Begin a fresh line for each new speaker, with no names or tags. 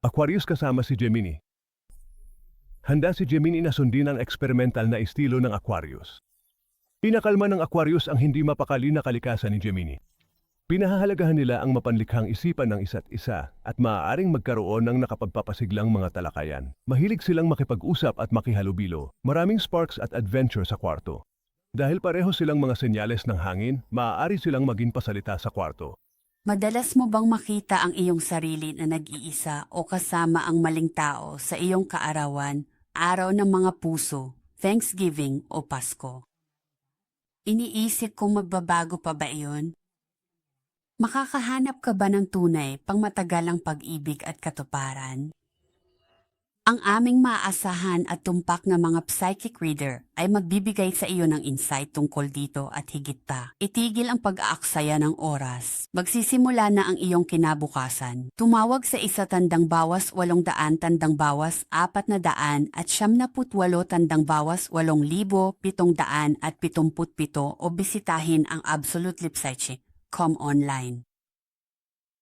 Aquarius kasama si Gemini. Handa si Gemini na sundin ang experimental na estilo ng Aquarius. Pinakalma ng Aquarius ang hindi mapakali na kalikasan ni Gemini. Pinahahalagahan nila ang mapanlikhang isipan ng isa't isa at maaaring magkaroon ng nakapagpapasiglang mga talakayan. Mahilig silang makipag-usap at makihalubilo. Maraming sparks at adventure sa kwarto. Dahil pareho silang mga senyales ng hangin, maaari silang maging pasalita sa kwarto.
Madalas mo bang makita ang iyong sarili na nag-iisa o kasama ang maling tao sa iyong kaarawan, araw ng mga puso, Thanksgiving o Pasko? Iniisip kung magbabago pa ba iyon? Makakahanap ka ba ng tunay pang matagalang pag-ibig at katuparan? Ang aming maaasahan at tumpak na mga psychic reader ay magbibigay sa iyo ng insight tungkol dito at higit pa. Itigil ang pag-aaksaya ng oras. Magsisimula na ang iyong kinabukasan. Tumawag sa isa tandang bawas walong daan tandang bawas apat na daan at siyam na putwalo tandang bawas walong libo pitong daan at pitumput pito o bisitahin ang Absolute Lip Psychic. Com online.